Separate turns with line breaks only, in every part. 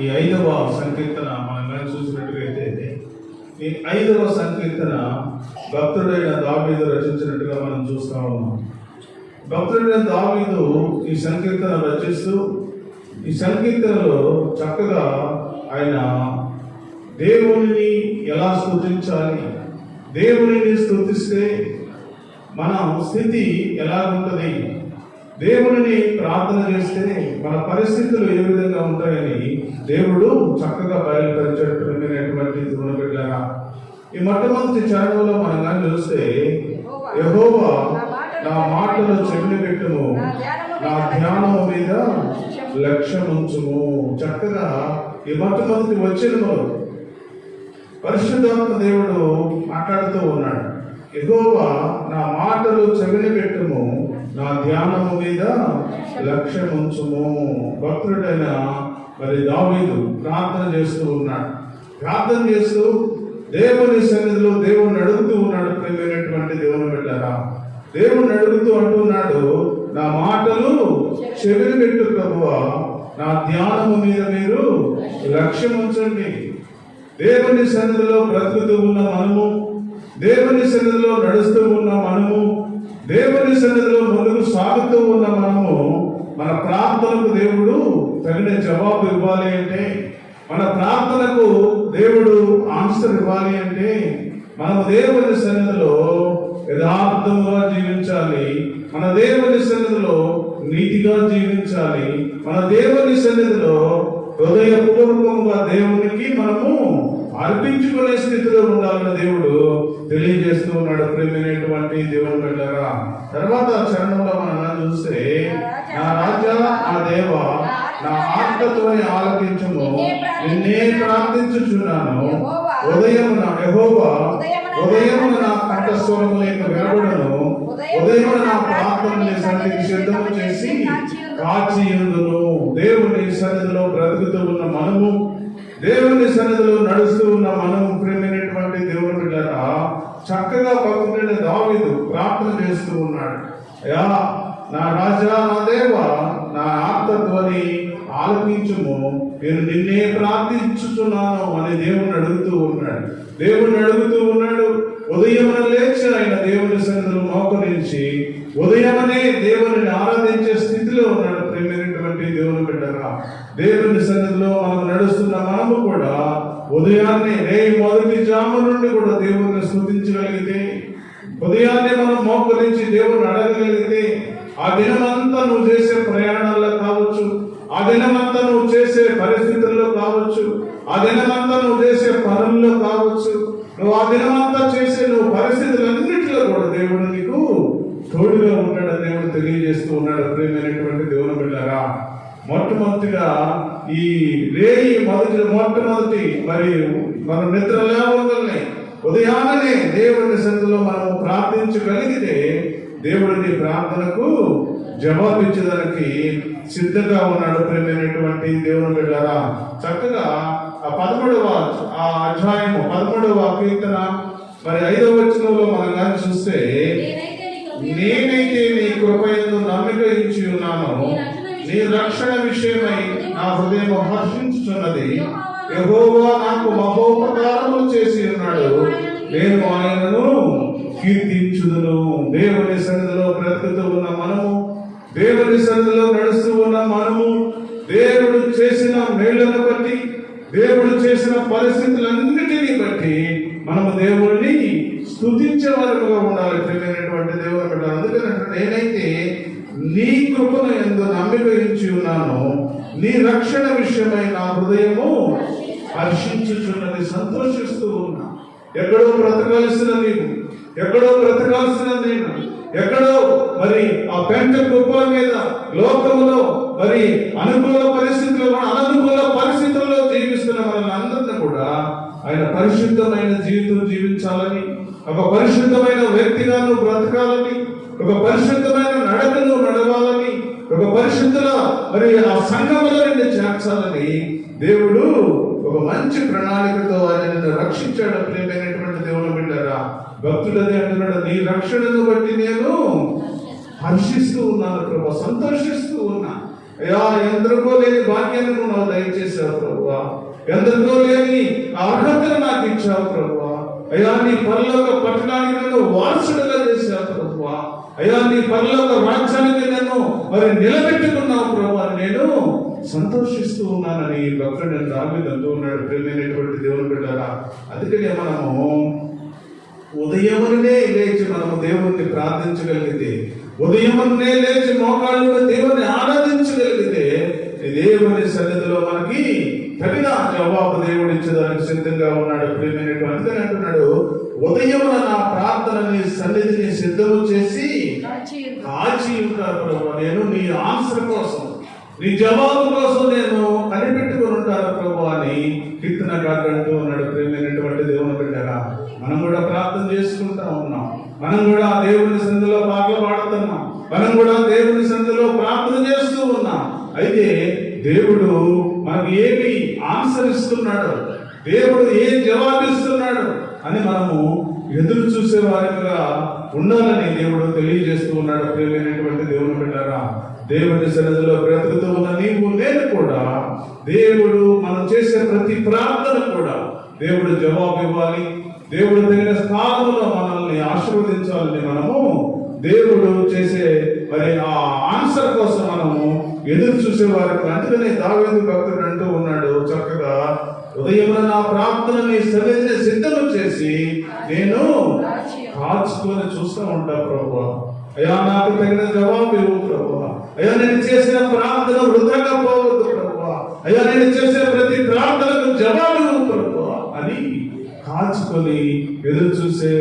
ఈ ఐదవ సంకీర్తన మనం కానీ చూసినట్టుగైతే ఈ ఐదవ సంకీర్తన భక్తుడైన దావీదు రచించినట్టుగా మనం చూస్తా ఉన్నాం. భక్తుడైన దావీదు ఈ సంకీర్తన రచిస్తూ ఈ సంకీర్తనలో చక్కగా ఆయన దేవుణ్ణి ఎలా స్థుతించాలి? దేవునిని స్థుతిస్తే మన స్థితి ఎలా ఉంటుంది దేవుని ప్రార్థన చేస్తే మన పరిస్థితులు ఏ విధంగా ఉంటాయని దేవుడు చక్కగా బయలుపరిచేటటువంటి దేవుని ఈ మొట్టమొదటి చరణంలో మనం కానీ చూస్తే యహోవా నా మాటలు చెవిని పెట్టుము నా ధ్యానం మీద లక్ష్యం ఉంచుము చక్కగా ఈ మొట్టమొదటి వచ్చిన పరిశుద్ధాత్మ దేవుడు మాట్లాడుతూ ఉన్నాడు. ఎగోవా నా మాటలు చెవిని పెట్టుము నా ధ్యానము మీద లక్ష్యం ఉంచుము భక్తుడైన మరి దావీదు ప్రార్థన చేస్తూ ఉన్నాడు. ప్రార్థన చేస్తూ దేవుని సన్నిధిలో దేవుణ్ణి అడుగుతూ ఉన్నాడు ప్రేమైనటువంటి దేవుని బిడ్డారా. దేవుణ్ణి అడుగుతూ అంటున్నాడు నా మాటలు చెవిని పెట్టు ప్రభువా నా ధ్యానము మీద మీరు లక్ష్యం ఉంచండి దేవుని సన్నిధిలో బ్రతుకుతూ ఉన్న మనము దేవుని సన్నిధిలో నడుస్తూ ఉన్న మనము దేవుని సన్నిధిలో ముందుకు సాగుతూ ఉన్న మనము మన ప్రార్థనకు దేవుడు తగిన జవాబు ఇవ్వాలి అంటే మన ప్రార్థనకు దేవుడు ఆన్సర్ ఇవ్వాలి అంటే మనము దేవుని సన్నిధిలో యథార్థంగా జీవించాలి మన దేవుని సన్నిధిలో నీతిగా జీవించాలి మన దేవుని సన్నిధిలో హృదయపూర్వకంగా దేవునికి మనము అర్పించుకునే స్థితిలో ఉండాలని దేవుడు తెలియజేస్తూ ఉన్నాడు. ప్రేమైనటువంటి దేవుడు బిడ్డరా తర్వాత చరణంలో మనం చూస్తే నా రాజా నా దేవ నా ఆత్మతో ఆలకించము. నిన్నే ప్రార్థించుచున్నాను. నా వెహోబ ఉదయం నా కంఠస్వరం లేక వినబడను. ఉదయం నా ప్రార్థనని సన్నిధి సిద్ధం చేసి కాచి ఎందును? దేవుని సన్నిధిలో బ్రతుకుతూ ఉన్న మనము దేవుని సన్నిధిలో నడుస్తూ ఉన్న మనం ప్రేమైనటువంటి దేవుని బిడ్డరా చక్కగా భక్తుడైన దావీదు ప్రార్థన చేస్తూ ఉన్నాడు. అయ్యా నా రాజా నా దేవ నా ఆత్మధ్వని ఆలపించుము. నేను నిన్నే ప్రార్థించుతున్నాను అని దేవుణ్ణి అడుగుతూ ఉన్నాడు. దేవుణ్ణి అడుగుతూ ఉన్నాడు ఉదయం లేచి ఆయన దేవుని సన్నిధిలో మోకరించి ఉదయమనే దేవుని ఆరాధించే స్థితిలో ఉన్నాడు. ప్రేమైనటువంటి దేవుని బిడ్డరా. దేవుని సన్నిధిలో మనం నడుస్తున్న మనము కూడా ఉదయాన్నే రే మొదటి జాము నుండి కూడా దేవుణ్ణి స్థుతించగలిగితే ఉదయాన్నే మనం మోకరించి దేవుని అడగగలిగితే ఆ దినమంతా నువ్వు చేసే ప్రయాణాల్లో కావచ్చు ఆ దినమంతా నువ్వు చేసే పరిస్థితుల్లో కావచ్చు ఆ దినమంతా నువ్వు చేసే పనుల్లో కావచ్చు నువ్వు ఆ దినమంతా చేసే నువ్వు పరిస్థితులన్నింటిలో కూడా దేవుడు నీకు తోడుగా ఉన్నాడు దేవుడు తెలియజేస్తూ ఉన్నాడు ప్రేమైనటువంటి దేవుని బిడ్డారా మొట్టమొదటిగా ఈ రేయి మొదటి మొట్టమొదటి మరి మనం నిద్ర లేవగానే ఉదయాన్నే దేవుని సన్నిధిలో మనం ప్రార్థించగలిగితే దేవుడిని ప్రార్థనకు జవాబిచ్చేదానికి సిద్ధంగా ఉన్నాడు ప్రేమైనటువంటి దేవుని బిడ్డారా చక్కగా ఆ పదమూడవ ఆ అధ్యాయము పదమూడవ కీర్తన మరి ఐదవ వచనంలో మనం కానీ చూస్తే నేనైతే నీ కృపయందు నమ్మిక ఇచ్చి ఉన్నాను. నీ రక్షణ విషయమై నా హృదయం హర్షించుచున్నది యెహోవా నాకు మహోపకారములు చేసి ఉన్నాడు. నేను ఆయనను కీర్తించుదును. దేవుని సన్నిధిలో బ్రతుకుతూ ఉన్న మనము దేవుని సన్నిధిలో నడుస్తూ ఉన్న మనము దేవుడు చేసిన మేళ్ళను బట్టి దేవుడు చేసిన పరిస్థితులన్నిటినీ బట్టి మనము దేవుడిని స్థుతించే వారిగా ఉండాలి ప్రియమైనటువంటి దేవుని బిడ్డ. అందుకని నేనైతే నీ కృపను ఎందు నమ్మకించి ఉన్నాను. నీ రక్షణ విషయమై నా హృదయము హర్షించుచున్నది సంతోషిస్తూ ఉన్నా. ఎక్కడో బ్రతకాల్సిన నీవు ఎక్కడో బ్రతకాల్సిన నేను ఎక్కడో మరి ఆ పెంట కుప్పల మీద లోకంలో మరి అనుకూల పరిస్థితుల్లో అననుకూల పరిస్థితుల్లో జీవిస్తున్న మనల్ని అందరినీ కూడా ఆయన పరిశుద్ధమైన జీవితం జీవించాలని ఒక పరిశుద్ధమైన వ్యక్తిగా నువ్వు బ్రతకాలని ఒక పరిశుద్ధమైన నడకను నడవాలని ఒక పరిశుద్ధుల మరి ఆ సంఘములో నిన్ను చేర్చాలని దేవుడు ఒక మంచి ప్రణాళికతో ఆయన నిన్ను రక్షించాడు ప్రేమైనటువంటి దేవుడు బిడ్డారా. భక్తుడని అంటున్నాడు నీ రక్షణను బట్టి నేను హర్షిస్తూ ఉన్నాను ప్రభా సంతోషిస్తూ ఉన్నా. అయ్యా ఎందరికో లేని భాగ్యాన్ని నువ్వు నాకు దయచేసావు ఎందరికో లేని అర్హతను నాకు ఇచ్చావు ప్రభువా. అయ్యా నీ పరలోక పట్టణానికి నన్ను వారసుడుగా చేశావు ప్రభువా. అయ్యా నీ పరలోక రాజ్యానికి నన్ను మరి నిలబెట్టుకున్నావు ప్రభు అని నేను సంతోషిస్తూ ఉన్నానని భక్తుడు నేను దావి అంటూ ఉన్నాడు. ప్రేమైనటువంటి దేవుని బిడ్డారా అందుకనే మనము ఉదయమునే లేచి మనము దేవుణ్ణి ప్రార్థించగలిగితే ఉదయమునే లేచి మోకాళ్ళు దేవుణ్ణి ఆరాధించగలిగితే దేవుని సన్నిధిలో మనకి తగిన జవాబు దేవుడు ఇచ్చేదానికి సిద్ధంగా ఉన్నాడు. ప్రియమైనటువంటి అందుకని అంటున్నాడు ఉదయం నా ప్రార్థనని సన్నిధిని సిద్ధము చేసి కాచి ఉంటాను నేను నీ ఆన్సర్ కోసం నీ జవాబు కోసం నేను కనిపెట్టుకుని ఉంటాను ప్రభు అని కీర్తనగాడు అంటూ ఉన్నాడు. ప్రేమైనటువంటి దేవుని బిడ్డగా మనం కూడా ప్రార్థన చేసుకుంటా ఉన్నాం. మనం కూడా దేవుని సంధిలో పాటలు పాడుతున్నాం. మనం కూడా దేవుని సంధిలో ప్రార్థన చేస్తూ ఉన్నాం. అయితే దేవుడు మనకు ఏమి ఆన్సర్ ఇస్తున్నాడు? దేవుడు ఏం జవాబిస్తున్నాడు? అని మనము ఎదురు చూసే వారిగా ఉండాలని దేవుడు తెలియజేస్తూ ఉన్నాడు. ప్రేమైనటువంటి దేవుని బిడ్డారా దేవుని సన్నిధిలో బ్రతుకుతూ ఉన్న నీవు నేను కూడా దేవుడు మనం చేసే ప్రతి ప్రార్థన కూడా దేవుడు జవాబు ఇవ్వాలి. దేవుడు తగిన స్థానంలో మనల్ని ఆశీర్వదించాలని మనము దేవుడు చేసే మరి ఆ ఆన్సర్ కోసం మనము ఎదురు చూసే వారికి అందుకనే దావేది భక్తుడు అంటూ ఉన్నాడు. చక్కగా ఉదయం నా ప్రార్థనని సన్నిధిని చేసి నేను కాచుకొని చూస్తూ ఉంటా ప్రభు అయ్యా నాకు తగిన జవాబు ఇవ్వు ప్రభు అయ్యా నేను చేసిన ప్రార్థన వృధాగా పోవద్దు ప్రభు అయ్యా నేను చేసే ప్రతి ప్రార్థనకు జవాబు కాచుకొని ఎదురు చూసే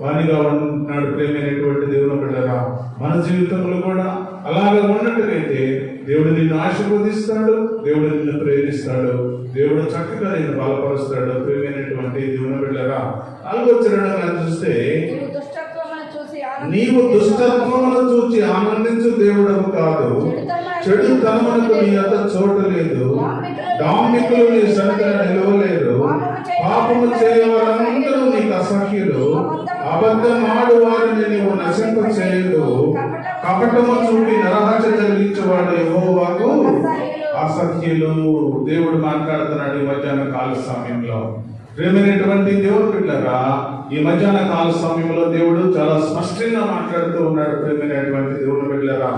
వానిగా ఉన్నాడు ప్రేమైనటువంటి దేవుని బిడ్డగా. మన జీవితంలో కూడా అలాగే ఉన్నట్టుగైతే దేవుడు నిన్ను ఆశీర్వదిస్తాడు దేవుడు నిన్ను ప్రేమిస్తాడు దేవుడు చక్కగా నిన్ను బలపరుస్తాడు ప్రేమైనటువంటి దేవుని బిడ్డగా. నాలుగో చరణంగా చూస్తే
నీవు దుష్టత్వమును చూసి
చూచి ఆనందించు దేవుడవు కాదు. చెడు తనమునకు నీ అంత చోటు లేదు. డాంబికులు నీ సన్నిధిని నిలవలేరు పాపము చేయవారందరూ నీకు అసహ్యులు. అబద్ధం ఆడు వారిని నీవు నశింప చేయదు. కపటము చూపి నరహత్య జరిగించేవాడు యెహోవాకు అసహ్యులు. దేవుడు మాట్లాడుతున్నాడు ఈ మధ్యాహ్న కాల సమయంలో ప్రేమైనటువంటి దేవుడు బిడ్డరా ఈ మధ్యాహ్న కాల సమయంలో దేవుడు చాలా స్పష్టంగా మాట్లాడుతూ ఉన్నాడు ప్రేమైనటువంటి దేవుడు బిడ్డరా.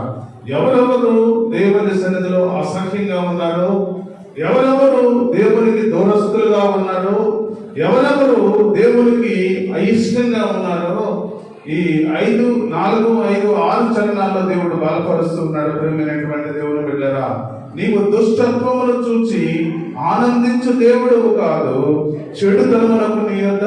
ఎవరెవరు దేవుని సన్నిధిలో అసహ్యంగా ఉన్నారో ఎవరెవరు దేవునికి దూరస్తులుగా ఉన్నారో ఎవరెవరు దేవునికి అయిష్టంగా ఉన్నారో ఈ ఐదు నాలుగు ఐదు ఆరు చరణాల్లో దేవుడు బలపరుస్తున్నాడు ప్రేమైనటువంటి దేవుడు బిడ్డరా. నీవు దుష్టత్వమును చూచి ఆనందించు దేవుడు కాదు. చెడుతనమునకు నీ యొద్ద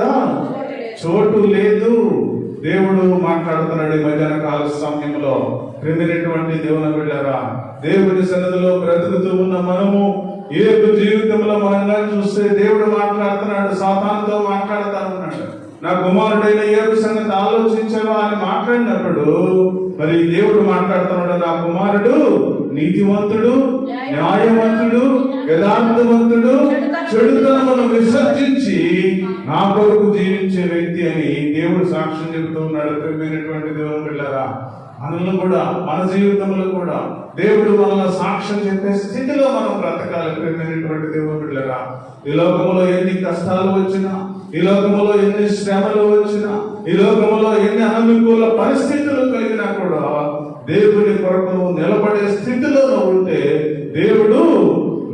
చోటు లేదు. దేవుడు మాట్లాడుతున్నాడు ఈ మధ్యాహ్న కాల సమయంలో. క్రిందినటువంటి దేవుని బిడ్డారా దేవుని సన్నిధిలో బ్రతుకుతూ ఉన్న మనము ఏ జీవితంలో మనంగా చూస్తే దేవుడు మాట్లాడుతున్నాడు సాతానుతో మాట్లాడుతా ఉన్నాడు. నా కుమారుడైన ఏడు సంగతి ఆలోచించావా అని మాట్లాడినప్పుడు మరి దేవుడు మాట్లాడుతున్నాడు నా కుమారుడు నీతివంతుడు న్యాయవంతుడు యథార్థవంతుడు చెడుతనమును విసర్జించి నా కొరకు జీవించే వ్యక్తి అని దేవుడు సాక్ష్యం చెబుతూ ఉన్నాడు ప్రియమైనటువంటి దేవుని మనల్ని కూడా మన జీవితంలో కూడా దేవుడు మనల్ని సాక్ష్యం చెప్పే స్థితిలో మనం బ్రతకాలి ప్రియమైనటువంటి దేవుని బిడ్డరా. ఈ లోకంలో ఎన్ని కష్టాలు వచ్చినా ఈ లోకంలో ఎన్ని శ్రమలు వచ్చినా ఈ లోకంలో ఎన్ని అనుకూల పరిస్థితులు కలిగినా కూడా దేవుని కొరకు నిలబడే స్థితిలో ఉంటే దేవుడు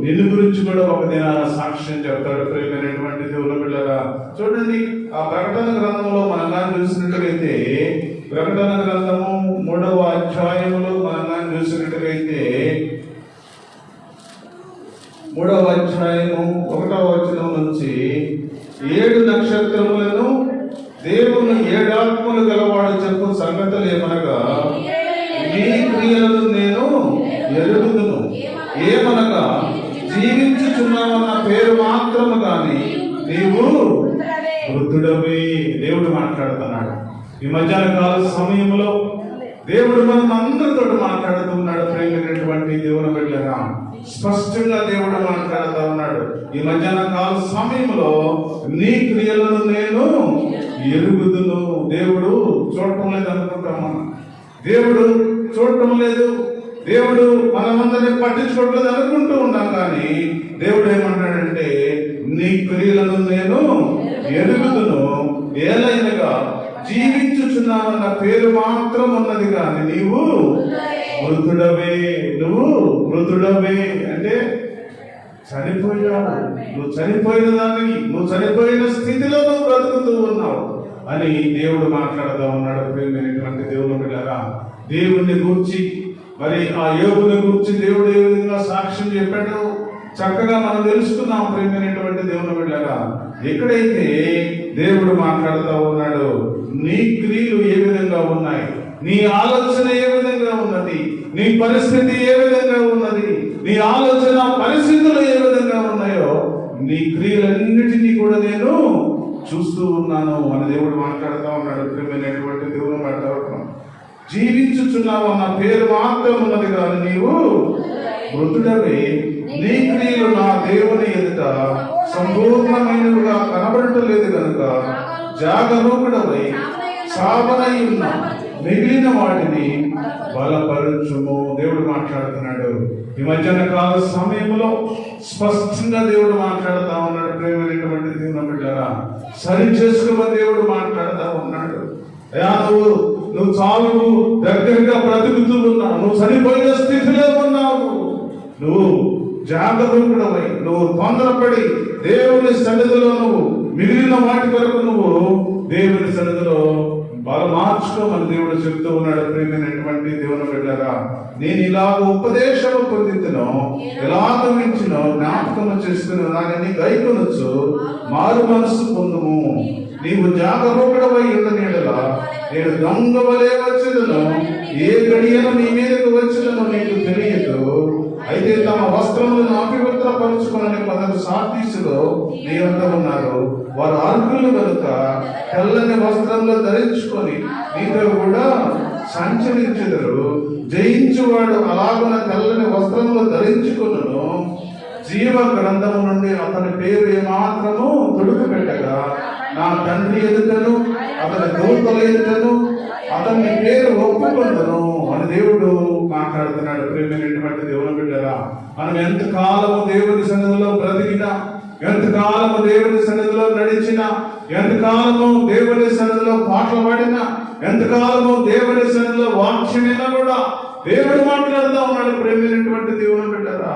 నిన్ను గురించి కూడా ఒక దినాన సాక్ష్యం చెప్తాడు. ప్రేమైనటువంటి దేవుని బిడ్డగా చూడండి ఆ ప్రకటన గ్రంథంలో మనం చూసినట్లయితే ప్రకటన గ్రంథము మూడవ అధ్యాయంలో మనం చూసినట్లయితే మూడవ అధ్యాయము ఒకటవ వచనం నుంచి ఏడు నక్షత్రములను దేవుని ఏడాత్మలు గలవాడు చెప్పు సంగతులు ఏమనగా? నీ క్రియలను నేను ఎరుగుదును. ఏమనగా? జీవించుచున్నావన్న పేరు మాత్రము కాని నీవు వృద్ధుడమే దేవుడు మాట్లాడుతున్నాడు. ఈ మధ్యాహ్న కాల సమయంలో దేవుడు మనం అందరితో మాట్లాడుతున్నాడు ప్రేమైనటువంటి దేవుని బిడ్డగా. స్పష్టంగా దేవుడు మాట్లాడుతూ ఉన్నాడు. ఈ మధ్యాహ్న కాల సమయంలో నీ క్రియలను నేను ఎరుగుదును. దేవుడు చూడటం లేదు అనుకుంటాం మనం. దేవుడు చూడటం లేదు. దేవుడు మనమందరిని పట్టించుకోవట్లేదు అనుకుంటూ ఉన్నాం కానీ దేవుడు ఏమంటాడంటే నీ క్రియలను నేను ఎరుగుదును. ఏలైనగా జీవించుచున్నావన్న పేరు మాత్రం ఉన్నది కానీ నీవు మృతుడవే. నువ్వు మృతుడవే. అంటే చనిపోయావు. నువ్వు చనిపోయిన దానికి నువ్వు చనిపోయిన స్థితిలో నువ్వు బ్రతుకుతూ ఉన్నావు అని దేవుడు మాట్లాడుతూ ఉన్నాడు ప్రేమైనటువంటి దేవుని బిడ్డరా దేవుణ్ణి గురించి మరి ఆ యోగుని గురించి దేవుడు ఏ విధంగా సాక్ష్యం చెప్పాడు చక్కగా మనం తెలుసుకున్నాం ప్రేమైనటువంటి దేవుని బిడ్డగా ఎక్కడైతే దేవుడు మాట్లాడుతూ ఉన్నాడు నీ క్రియలు ఏ విధంగా ఉన్నాయి? నీ ఆలోచన ఏ విధంగా ఉన్నది? నీ పరిస్థితి ఏ విధంగా ఉన్నది? నీ ఆలోచన పరిస్థితులు ఏ విధంగా ఉన్నాయో నీ క్రియలన్నిటినీ కూడా నేను చూస్తూ ఉన్నాను. మన దేవుడు మాట్లాడుతూ ఉన్నాడు ప్రియమైనటువంటి దేవుడు మాట్లాడుతున్నాం జీవించుచున్నావు? అన్న పేరు మాత్రం ఉన్నది కానీ నీవు మృతుడవే. నీ క్రియలు నా దేవుని ఎదుట సంపూర్ణమైనవిగా కనబడటలేదు కనుక జాగరూకుడవై సావనై ఉన్న మిగిలిన వాటిని బలపరచుము. దేవుడు మాట్లాడుతున్నాడు. ఈ మధ్యాహ్న కాల సమయంలో స్పష్టంగా దేవుడు మాట్లాడుతా ఉన్నాడు. ప్రేమైనటువంటి దేవుని బిడ్డారా సరి చేసుకోమని దేవుడు మాట్లాడుతా ఉన్నాడు. అయ్యా నువ్వు నువ్వు చావు దగ్గరగా బ్రతుకుతూ ఉన్నావు నువ్వు చనిపోయిన స్థితిలో ఉన్నావు. నువ్వు జాగ్రత్తపై నువ్వు తొందరపడి దేవుని సన్నిధిలో నువ్వు మిగిలిన వాటి కొరకు నువ్వు దేవుని సన్నిధిలో బలమార్చుకోమని దేవుడు చెప్తూ ఉన్నాడు ప్రేమైనటువంటి దేవుని బిడ్డారా నేను ఇలాగ ఉపదేశము పొందితును ఎలాగ మించినో జ్ఞాపకము చేసుకుని దానిని గైకొనొచ్చు మారు మనస్సు పొందుము. నీవు జాగరూకుడవై ఉండనేడలా నేను దొంగ వలె వచ్చేదను. ఏ గడియను నీ మీదకు వచ్చేదను నీకు తెలియదు. అయితే తమ వస్త్రములను అపవిత్రపరుచుకుని పదవి సార్థీసులో నీ వద్ద ఉన్నారు. వారు అర్హులు కనుక తెల్లని వస్త్రంలో ధరించుకొని నీతో కూడా సంచరించెదరు. జయించువాడు అలాగున తెల్లని వస్త్రంలో ధరించుకును జీవ గ్రంథము నుండి అతని పేరు ఏమాత్రము తొడుగు పెట్టగా నా తండ్రి ఎదుటను అతని దూతలు ఎదుటను అతని పేరు ఒప్పుకుందను అని దేవుడు మాట్లాడుతున్నాడు. ప్రేమైనటువంటి దేవుని బిడ్డరా మనం ఎంత కాలము దేవుని సన్నిధిలో బ్రతికినా ఎంత కాలము దేవుని సన్నిధిలో నడిచినా ఎంత కాలము దేవుని సన్నిధిలో పాటలు పాడినా ఎంత కాలము దేవుని సన్నిధిలో వాక్యమైనా కూడా దేవుడు మాట్లాడుతూ ఉన్నాడు. ప్రేమైనటువంటి దేవుని బిడ్డరా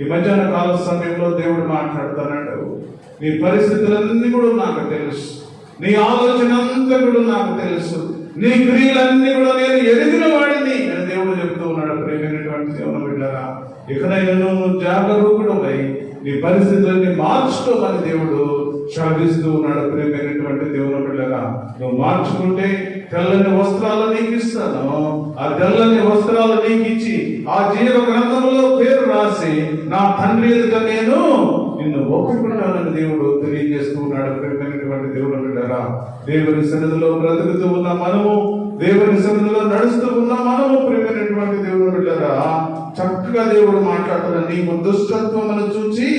ఈ మధ్యాహ్న కాల సమయంలో దేవుడు మాట్లాడుతున్నాడు. నీ పరిస్థితులన్నీ కూడా నాకు తెలుసు. నీ ఆలోచన అంతా కూడా నాకు తెలుసు. నీ క్రియలన్నీ కూడా నేను ఎదిగిన వాడిని. దేవుడు చెప్తూ ఉన్నాడు ప్రేమైనటువంటి దేవుని బిడ్డారా ఇకనైనా నువ్వు జాగరూకుడమై నీ పరిస్థితులన్నీ మార్చుకోమని దేవుడు శ్రమిస్తూ ఉన్నాడు ప్రేమైనటువంటి దేవుని బిడ్డగా నువ్వు మార్చుకుంటే తెల్లని వస్త్రాలు నీకు ఇస్తాను. ఆ తెల్లని వస్త్రాలు నీకు ఇచ్చి ఆ జీవ గ్రంథంలో పేరు రాసి నా తండ్రి ఎదుట నేను నిన్ను ఒప్పుకుంటానని దేవుడు తెలియజేస్తూ ఉన్నాడు ప్రేమైనటువంటి దేవుడు బిడ్డరా. దేవుని సన్నిధిలో బ్రతుకుతూ ఉన్న మనము దేవుని సన్నిధిలో నడుస్తూ ఉన్న మనము ప్రేమైనటువంటి దేవుడు బిడ్డరా చక్కగా దేవుడు మాట్లాడుతున్న నీకు దుష్టత్వమును చూచి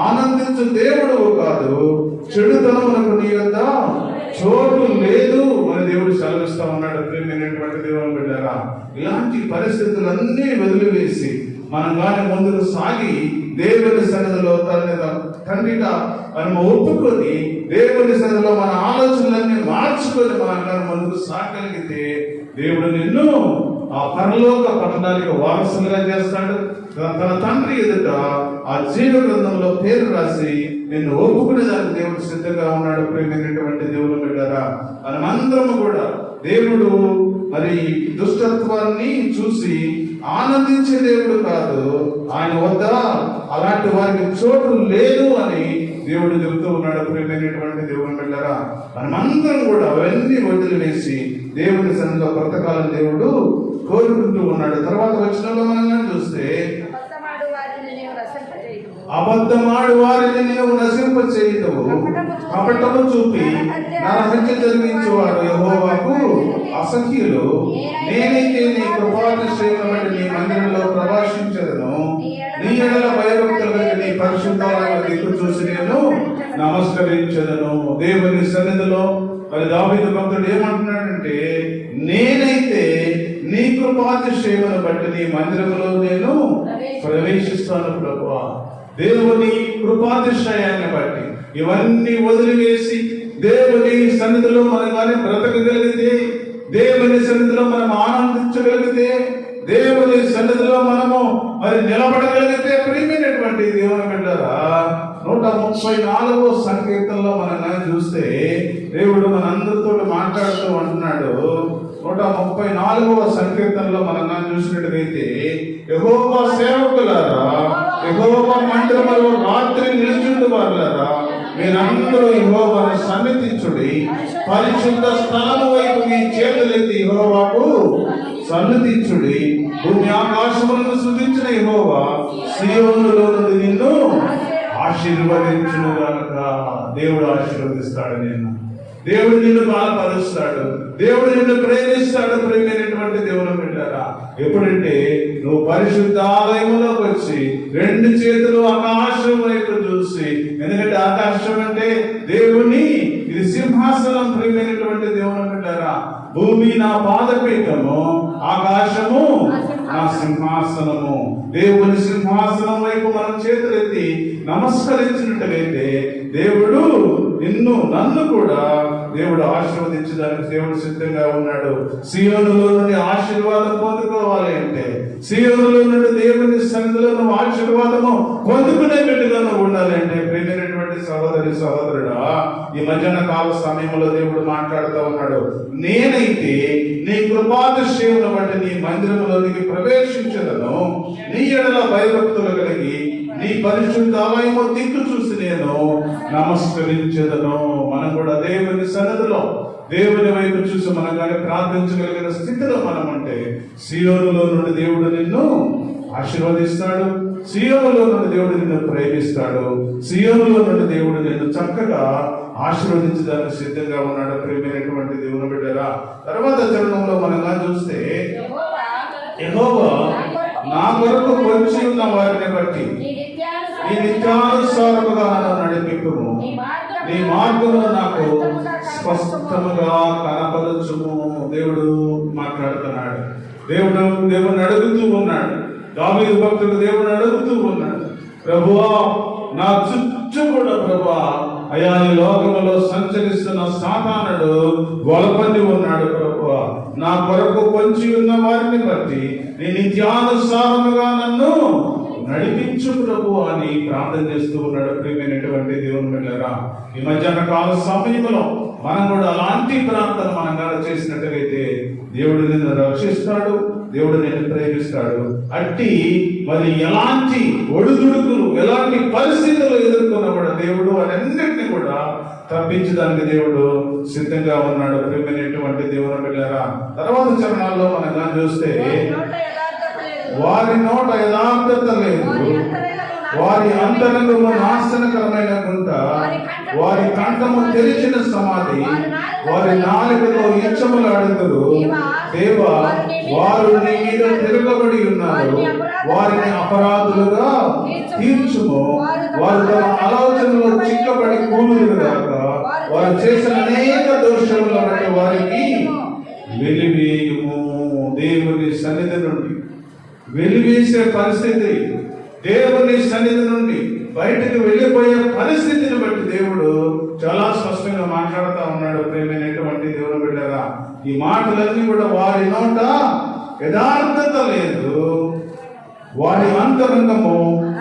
ఆనందించు దేవుడు కాదు. చెడుతనమునకు నీ యొక్క చోటు లేదు అని దేవుడు సెలవిస్తా ఉన్నాడు ప్రేమైనటువంటి దేవుని బిడ్డారా. ఇలాంటి పరిస్థితులన్నీ వదిలివేసి మనం కానీ ముందుకు సాగి దేవుని సన్నిధిలో తన తండ్రిగా మనం ఒప్పుకొని దేవుని సరిలో మన ఆలోచనలన్నీ మార్చుకొని మనం ముందుకు సాగలిగితే దేవుడు నిన్ను ఆ పరలోక పట్టణానికి వారసులుగా చేస్తాడు. తన తండ్రి ఎదుట ఆ జీవ గ్రంథంలో పేరు రాసి నిన్ను ఒప్పుకునే దానికి దేవుడు సిద్ధంగా ఉన్నాడు ప్రేమైనటువంటి దేవుడు బిడ్డారా. మనమందరము కూడా దేవుడు మరి దుష్టత్వాన్ని చూసి ఆనందించే దేవుడు కాదు. ఆయన వద్ద అలాంటి వారికి చోటు లేదు అని దేవుడు చెబుతూ ఉన్నాడు ప్రేమైనటువంటి దేవుని బిడ్డరా మనమందరం కూడా అవన్నీ వదిలివేసి దేవుని సన్నిధిలో బ్రతకాలని దేవుడు కోరుకుంటూ ఉన్నాడు. తర్వాత వచ్చిన మనం చూస్తే
అబద్ధమాడు వారిని నీవు
నశింప చేయటము కపటము చూపి నరహత్య జరిగించేవాడు యెహోవాకు అసఖ్యులు నేనైతే నీ బట్టి నీ మందిరంలో ప్రవేశించదను నీ ఎడల భయభక్తులు కలిగి దిక్కు చూసి నేను నమస్కరించదను. దేవుని సన్నిధిలో మరి దావీదు భక్తుడు ఏమంటున్నాడంటే నేనైతే నీ కృపాతిశయమును బట్టి నీ మందిరంలో నేను ప్రవేశిస్తాను ప్రభువా. దేవుని కృపాతిశయాన్ని బట్టి ఇవన్నీ వదిలివేసి దేవుని సన్నిధిలో మనం కానీ బ్రతకగలిగితే దేవుని సన్నిధిలో మనం ఆనందించగలిగితే దేవుని సన్నిధిలో మనము మరి నిలబడగలిగితే ప్రియమైనటువంటి దేవుని బిడ్డరా నూట ముప్పై నాలుగో సంకీర్తనలో మనం చూస్తే దేవుడు మనందరితో మాట్లాడుతూ అంటున్నాడు నూట ముప్పై నాలుగవ సంకీర్తనలో మనం కానీ చూసినట్టుగైతే యెహోవా సేవకులారా యెహోవా మందిరములో రాత్రి నిలిచిండు వారులారా మీరందరూ యెహోవాను సన్నిధించుడి పరిశుద్ధ స్థలము వైపు మీ చేతులెత్తి యెహోవాకు సన్నతించుడి. భూమి ఆకాశములను సృజించిన యెహోవా సియోనులో నుండి నిన్ను ఆశీర్వదించును గనుక దేవుడు ఆశీర్వదిస్తాడు నిన్ను. దేవుడు నిన్ను బలపరుస్తాడు. దేవుడు నిన్ను ప్రేమిస్తాడు ప్రేమైనటువంటి దేవుడు పెట్టారా ఎప్పుడంటే నువ్వు పరిశుద్ధాలయంలోకి వచ్చి రెండు చేతులు ఆకాశం వైపు చూసి ఎందుకంటే ఆకాశం అంటే దేవుని ఇది సింహాసనం ప్రేమైనటువంటి దేవుడు పెట్టారా భూమి నా పాదపీఠము ఆకాశము నా సింహాసనము. దేవుని సింహాసనం వైపు మనం చేతులెత్తి నమస్కరించినట్లయితే దేవుడు నిన్ను నన్ను కూడా దేవుడు ఆశీర్వదించడానికి దేవుడు సిద్ధంగా ఉన్నాడు. సీయోనులో నుండి ఆశీర్వాదం పొందుకోవాలి అంటే సీయోనులో నుండి దేవుని సన్నిధిలో నువ్వు ఆశీర్వాదము పొందుకునే బిడ్డగా నువ్వు ఉండాలి అంటే ప్రేమైనటువంటి సహోదరి సహోదరుడా ఈ మధ్యాహ్న కాల సమయంలో దేవుడు మాట్లాడుతూ ఉన్నాడు. నేనైతే నీ కృపాదృశ్యమును బట్టి నీ మందిరంలోనికి ప్రవేశించదను. నీ ఎడల భయభక్తులు కలిగి నీ పరిశుద్ధ ఆలయము దిక్కు చూసి నేను నమస్కరించదను. మనం కూడా దేవుని సన్నిధిలో దేవుని వైపు చూసి మనం కానీ ప్రార్థించగలిగిన స్థితిలో మనం అంటే సియోనులో నుండి దేవుడు నిన్ను ఆశీర్వదిస్తాడు. సియోనులో నుండి దేవుడు నిన్ను ప్రేమిస్తాడు. సియోనులో నుండి దేవుడు నిన్ను చక్కగా ఆశీర్వదించడానికి సిద్ధంగా ఉన్నాడు. ప్రేమైనటువంటి దేవుని బిడ్డరా తర్వాత చరణంలో మనం కానీ చూస్తే
యెహోవా
నా కొరకు పొంచి ఉన్న వారిని బట్టి
నీ
నీ
నిత్యానుసారముగా
నడిపింపుము.
నీ మార్గమును
నాకు
స్పష్టముగా
కనపరచుము. దేవుడు మాట్లాడుతున్నాడు. దేవుడు దేవుని అడుగుతూ ఉన్నాడు. దావీదు భక్తుడు దేవుని అడుగుతూ ఉన్నాడు. ప్రభువా నా చుట్టూ కూడా ప్రభువా అయా ఈ లోకములో సంచరిస్తున్న సాతానుడు గొలపని ఉన్నాడు ప్రభువా. నా కొరకు పొంచి ఉన్న వారిని బట్టి నీ నిత్యానుసారముగా నన్ను నడిపించు ప్రభు అని ప్రార్థన చేస్తూ ఉన్నాడు ప్రియమైనటువంటి దేవుని బిడ్డలారా. ఈ మధ్యాహ్న కాల సమయంలో మనం కూడా అలాంటి ప్రార్థన మనం కూడా చేసినట్లయితే దేవుడు నిన్ను రక్షిస్తాడు దేవుడు నిన్ను ప్రేమిస్తాడు. అట్టి మరి ఎలాంటి ఒడుదుడుకులు ఎలాంటి పరిస్థితులు ఎదుర్కొన్న కూడా దేవుడు అన్నింటినీ కూడా తప్పించడానికి దేవుడు సిద్ధంగా ఉన్నాడు ప్రేమైనటువంటి దేవుని బిడ్డారా తర్వాత చరణాల్లో మనం చూస్తే
వారి నోట యథార్థత లేదు.
వారి అంతరంగము నాశనకరమైన గుంట వారి కంఠము తెరిచిన సమాధి. వారి నాలుకతో ఇచ్చములు ఆడుతారు దేవ వారు నీ మీద తిరగబడి ఉన్నారు. వారిని అపరాధులుగా తీర్చుము. వారు తమ ఆలోచనలో చిక్కబడి కూలుగాక వారు చేసిన అనేక దోషముల వారికి వెలివేయము. దేవుని సన్నిధి నుండి వెలివేసే పరిస్థితి. దేవుని సన్నిధి నుండి బయటకు వెళ్ళిపోయే పరిస్థితిని బట్టి దేవుడు చాలా స్పష్టంగా మాట్లాడుతూ ఉన్నాడు. ప్రేమైనటువంటి దేవుని బిడ్డరా ఈ మాటలన్నీ కూడా వారి నోట యథార్థత లేదు. వారి అంతరంగము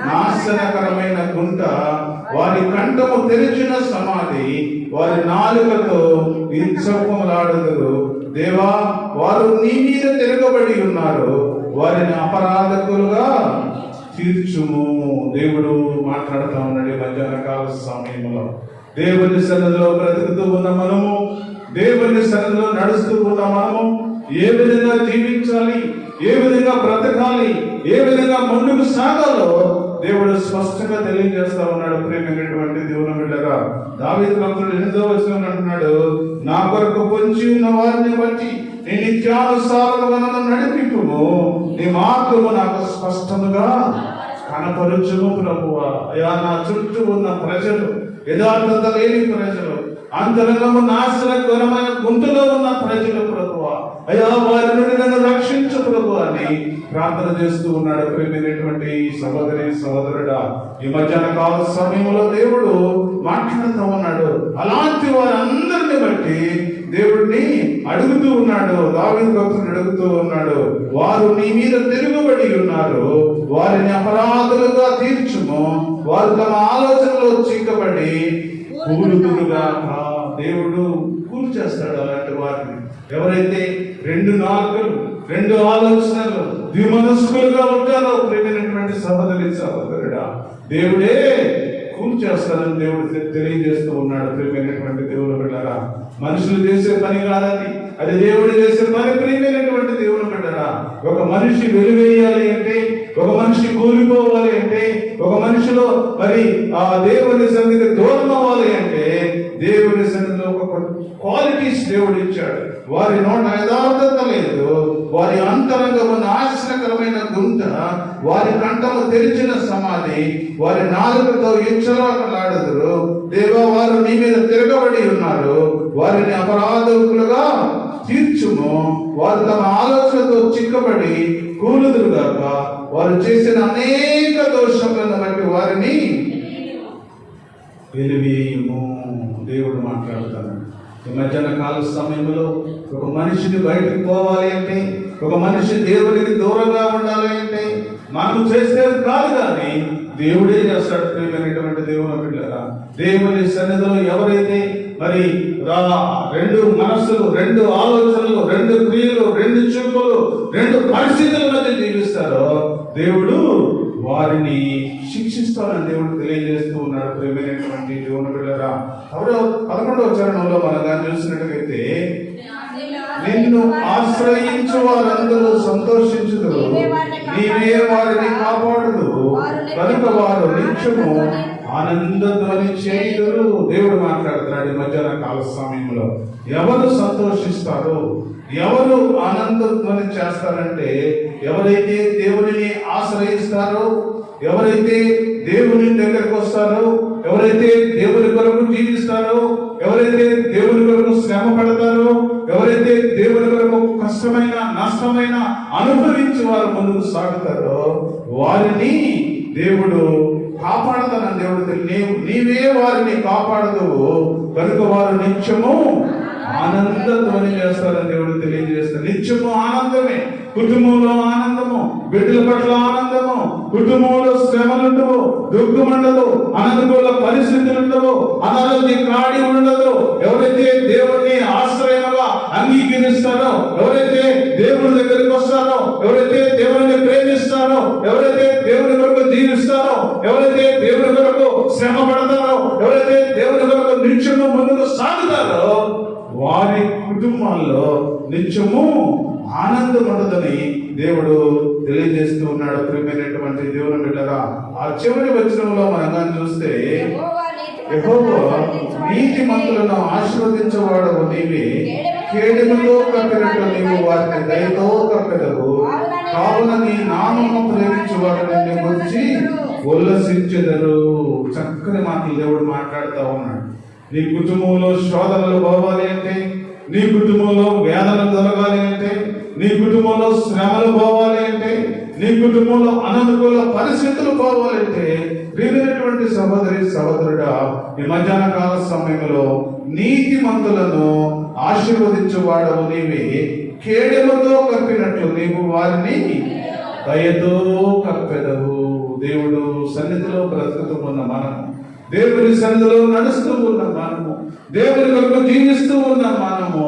నాశనకరమైన గుంట వారి కంఠము తెరిచిన సమాధి వారి నాలుకతో ఇచ్చపములాడుదురు దేవా వారు నీ మీద తిరగబడి ఉన్నారు. వారిని అపరాధకులుగా తీర్చుము. దేవుడు మాట్లాడుతూ ఉన్నాడు మధ్యాహ్నకాల మధ్యాహ్న కాల సమయంలో. దేవుని సన్నిధిలో బ్రతుకుతూ ఉన్న మనము దేవుని సన్నిధిలో నడుస్తూ ఉన్న మనము ఏ విధంగా జీవించాలి ఏ విధంగా బ్రతకాలి ఏ విధంగా ముందుకు సాగాలో దేవుడు స్పష్టంగా తెలియజేస్తా ఉన్నాడు. ప్రేమైనటువంటి దేవుని బిడ్డగా దావీదు భక్తుడు ఎనిమిదో వచ్చిన అంటున్నాడు నా కొరకు పొంచి ఉన్న వారిని బట్టి నేను నిత్యానుసారముగా నన్ను నడిపింపుము. నీ మార్గము నాకు స్పష్టముగా కనపరుచుము ప్రభువా. అయా నా చుట్టూ ఉన్న ప్రజలు యథార్థత లేని ప్రజలు అంతరంగము నాశనకరమైన గుంటలో ఉన్న ప్రజలు ప్రభువ. అయ్యా వారి నుండి నన్ను రక్షించు ప్రభు అని ప్రార్థన చేస్తూ ఉన్నాడు ప్రేమైనటువంటి సహోదరి సహోదరుడా. ఈ మధ్యాహ్న కాల సమయంలో దేవుడు మాట్లాడుతూ ఉన్నాడు. అలాంటి వారందరిని బట్టి దేవుడిని అడుగుతూ ఉన్నాడు దావీదు భక్తుని అడుగుతూ ఉన్నాడు వారు నీ మీద తిరుగుబడి ఉన్నారు వారిని అపరాధులుగా తీర్చుము వారు తమ ఆలోచనలో చీకబడి కూలుదురుగా దేవుడు కూల్చేస్తాడు అలాంటి వారిని. ఎవరైతే రెండు నాలుగులు రెండు ఆలోచనలు ద్విమనస్కులుగా ఉంటారో ప్రేమైనటువంటి సహోదరి సహోదరుడా దేవుడే కూల్ చేస్తారని దేవుడు తెలియజేస్తూ ఉన్నాడు. ప్రియమైనటువంటి దేవుడు బిడ్డరా మనుషులు చేసే పని కాదని అది దేవుడు చేసే పని ప్రియమైనటువంటి దేవుడు బిడ్డరా. ఒక మనిషి వెలువేయాలి అంటే ఒక మనిషి కూలిపోవాలి అంటే ఒక మనిషిలో మరి ఆ దేవుని సన్నిధికి దూరం అవ్వాలి అంటే దేవుని సన్నిధిలో ఒక క్వాలిటీస్ దేవుడు ఇచ్చాడు. వారి నోట యథార్థత లేదు. వారి అంతరంగము నాశనకరమైన గుంత వారి కంఠము తెరిచిన సమాధి వారి నాలుగుతో ఇచ్చలాడదురు దేవా వారు నీ మీద తిరగబడి ఉన్నారు. వారిని అపరాధకులుగా తీర్చుము. వారు తమ ఆలోచనతో చిక్కబడి కూలుదురుగాక. వారు చేసిన అనేక దోష బట్టి వారిని వెలివేయము దేవుడు మాట్లాడుతాడు. ఈ మధ్యాహ్న కాల సమయంలో ఒక మనిషిని బయటకు పోవాలి అంటే ఒక మనిషి దేవుడికి దూరంగా ఉండాలి అంటే మనం చేసేది కాదు కానీ దేవుడే చేస్తాడు ప్రేమైనటువంటి దేవుని బిడ్డరా దేవుని సన్నిధిలో ఎవరైతే మరి రా రెండు మనస్సులు రెండు ఆలోచనలు రెండు క్రియలు రెండు చూపులు రెండు పరిస్థితుల మధ్య జీవిస్తారో దేవుడు వారిని శిక్షిస్తానని దేవుడు తెలియజేస్తూ ఉన్నాడు ప్రేమైనటువంటి దేవుని బిడ్డరా. ఎవరో పదకొండవ చరణంలో మనం దాన్ని చూసినట్లయితే నిన్ను ఆశ్రయించు వారందరూ సంతోషించుదరు. నీవే వారిని కాపాడుదు కనుక వారు నిత్యము ఆనందధ్వని చేయుదురు. దేవుడు మాట్లాడుతున్నాడు ఈ మధ్యాహ్న కాల సమయంలో. ఎవరు సంతోషిస్తారు? ఎవరు ఆనందధ్వని చేస్తారంటే ఎవరైతే దేవుడిని ఆశ్రయిస్తారో ఎవరైతే దేవుని దగ్గరకు వస్తారో ఎవరైతే దేవుని కొరకు జీవిస్తారో ఎవరైతే దేవుని కొరకు శ్రమ పడతారో ఎవరైతే దేవుని కొరకు కష్టమైన నష్టమైన అనుభవించి వారు ముందుకు సాగుతారో వారిని దేవుడు కాపాడతానని దేవుడు నీవు నీవే వారిని కాపాడదు కనుక వారు నిత్యము ఆనందధ్వని చేస్తారని దేవుడు తెలియజేస్తారు. నిత్యము ఆనందమే కుటుంబంలో ఆనందము బిడ్డల పట్ల ఆనందము కుటుంబంలో శ్రమలుండవు దుఃఖం ఉండదు అననుకూల పరిస్థితులు ఉండవు అనారోగ్య కాడి ఉండదు ఎవరైతే దేవుడిని ఆశ్రయముగా అంగీకరిస్తారో ఎవరైతే దేవుని దగ్గరికి వస్తారో ఎవరైతే దేవుని ప్రేమిస్తారో ఎవరైతే దేవుని ఎవరైతే దేవుని కొరకు శ్రమ పడతారో ఎవరైతే దేవుని కొరకు నిత్యము ముందుకు సాగుతారో వారి కుటుంబాల్లో నిత్యము ఆనందం ఉండదని దేవుడు తెలియజేస్తూ ఉన్నాడు. ప్రియమైనటువంటి దేవుని బిడ్డరా ఆ చివరి వచనంలో మనం చూస్తే యెహోవా నీతి మంతులను ఆశీర్వదించవాడవు నీవే. కేడుముతో కప్పినట్టు నీవు వారిని దయతో కప్పెదవు కావున నీ నామము ప్రేమించు వారిని గురించి ఉల్లసించెదరు. చక్కని మాటలు దేవుడు మాట్లాడుతూ ఉన్నాడు. నీ కుటుంబంలో శోధనలు పోవాలి అంటే నీ కుటుంబంలో వేదన దొరకాలి అంటే నీ కుటుంబంలో శ్రమలు పోవాలి అంటే నీ కుటుంబంలో అననుకూల పరిస్థితులు పోవాలంటే ప్రియమైనటువంటి సహోదరి సహోదరుడా ఈ మధ్యాహ్న కాల సమయంలో నీతి మంతులను ఆశీర్వదించువాడవు నీవి. కేడెలతో కప్పినట్లు నీవు వారిని దయతో కప్పెదవు. దేవుడు సన్నిధిలో బ్రతుకుతూ ఉన్న మనము దేవుని సన్నిధిలో నడుస్తూ ఉన్న మనము దేవుని కొరకు జీవిస్తూ ఉన్న మనము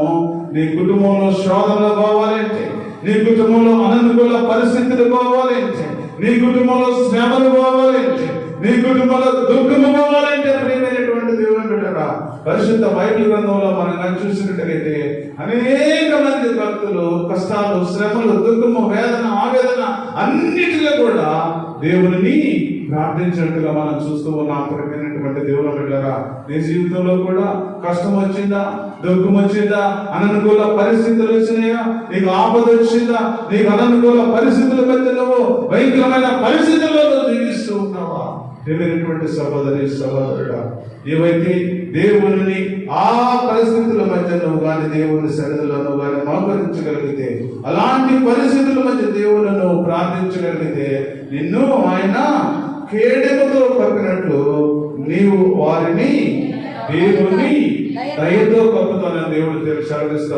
నీ కుటుంబంలో శోధనలు పోవాలంటే నీ కుటుంబంలో అననుకూల పరిస్థితులు పోవాలంటే నీ కుటుంబంలో శ్రమలు పోవాలంటే నీ కుటుంబంలో దుఃఖము పోవాలంటే ప్రియమైనటువంటి దేవుని బిడ్డరా పరిశుద్ధ బైబిల్ గ్రంథంలో మనం కానీ చూసినట్లయితే అనేక మంది భక్తులు కష్టాలు శ్రమలు దుఃఖము వేదన ఆవేదన అన్నిటిలో కూడా దేవుని ప్రార్థించినట్టుగా మనం చూస్తూ ఉన్నాం. ప్రియమైనటువంటి దేవుని బిడ్డరా నీ జీవితంలో కూడా కష్టం వచ్చిందా? దుఃఖం వచ్చిందా? అననుకూల పరిస్థితులు వచ్చినాయా? నీకు ఆపద వచ్చిందా? నీకు అననుకూల పరిస్థితుల మధ్య నువ్వు భయంకరమైన పరిస్థితుల్లో జీవిస్తూ ఉన్నావా? ప్రేమైనటువంటి సహోదరి సహోదరుడా ఏవైతే దేవుని ఆ పరిస్థితుల మధ్య నువ్వు కానీ దేవుని సన్నిధిలో నువ్వు కానీ మోకరించగలిగితే అలాంటి పరిస్థితుల మధ్య దేవులను ప్రార్థించగలిగితే నిన్ను ఆయన కేడెముతో కప్పినట్లు నీవు వారిని దేవుని దయతో కప్పుతానని దేవుడు తెలిసి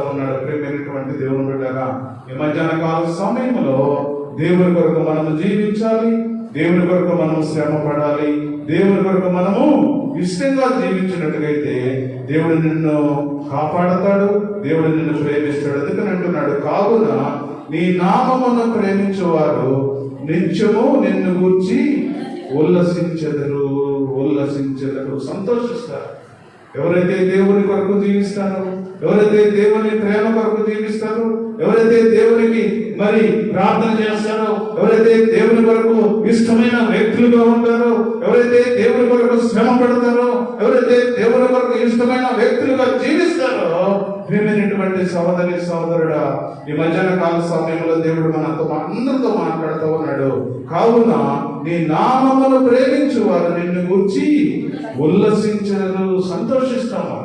ఉన్నాడు. ప్రేమైనటువంటి దేవుని బిడ్డగా ఈ మధ్యాహ్న కాల సమయంలో దేవుని కొరకు మనము జీవించాలి. దేవుని కొరకు మనము శ్రమ పడాలి దేవుని కొరకు మనము ఇష్టంగా జీవించినట్టుగైతే దేవుడు నిన్ను కాపాడతాడు దేవుడు నిన్ను ప్రేమిస్తాడు ఎందుకని అంటున్నాడు. కావున నీ నామమును ప్రేమించేవారు నిత్యము నిన్ను గూర్చి ఉల్లసించెదరు ఉల్లసించెదరు. సంతోషిస్తారు. ఎవరైతే దేవుని కొరకు జీవిస్తారో ఎవరైతే దేవుని ప్రేమ కొరకు జీవిస్తారో ఎవరైతే దేవునికి మరి ప్రార్థన చేస్తారో ఎవరైతే దేవుని కొరకు ఇష్టమైన వ్యక్తులుగా ఉంటారో ఎవరైతే దేవుని కొరకు శ్రమ పడతారో ఎవరైతే దేవుని కొరకు ఇష్టమైన వ్యక్తులుగా జీవిస్తారో ప్రేమైనటువంటి సహోదరి సహోదరుడా ఈ మధ్యాహ్న కాల సమయంలో దేవుడు మనతో అందరితో మాట్లాడుతూ ఉన్నాడు. కావున నీ నామమును ప్రేమించు వారు నిన్ను గురించి ఉల్లసించరు సంతోషిస్తాము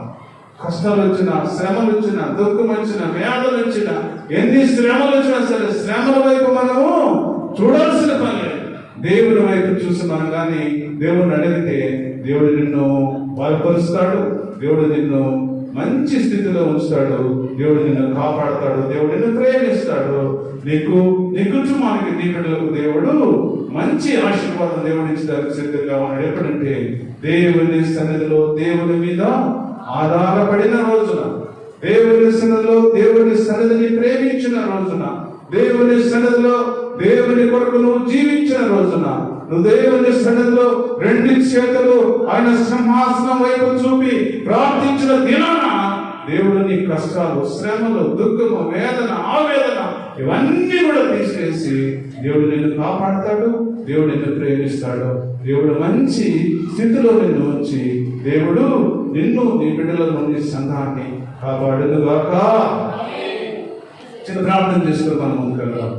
కష్టాలు వచ్చిన శ్రమలు వచ్చిన దుఃఖం వచ్చిన వ్యాధులు వచ్చిన ఎన్ని శ్రమలు వచ్చినా సరే శ్రమల వైపు మనము చూడాల్సిన పని దేవుని వైపు చూసి మనం కానీ దేవుడిని అడిగితే దేవుడు నిన్ను బలపరుస్తాడు దేవుడు నిన్ను మంచి స్థితిలో ఉంచుతాడు దేవుడు నిన్ను కాపాడతాడు దేవుడు నిన్ను ప్రేమిస్తాడు. నీకు నీ కుటుంబానికి నీ దేవుడు మంచి ఆశీర్వాదం దేవుడు సిద్ధంగా ఉన్నాడు. ఎప్పుడంటే దేవుని సన్నిధిలో దేవుని మీద ఆధారపడిన రోజున దేవుని సన్నిధిలో దేవుని సన్నిధిని ప్రేమించిన రోజున దేవుని సన్నిధిలో దేవుని కొరకు నువ్వు జీవించిన రోజున నువ్వు దేవుని సన్నిధిలో రెండు చేతులు ఆయన సింహాసనం వైపు చూపి ప్రార్థించిన దినాన దేవుడు నీ కష్టాలు శ్రమలు దుఃఖము వేదన ఆవేదన ఇవన్నీ కూడా తీసేసి దేవుడు నిన్ను కాపాడతాడు దేవుడు నిన్ను ప్రేమిస్తాడు. దేవుడు మంచి స్థితిలో నిన్ను ఉంచి దేవుడు నిన్ను నీ బిడ్డల నుండి సంఘాన్ని కాపాడుగాక చిన్న ప్రార్థన చేసుకుని మనం ముందుకెళ్దాం.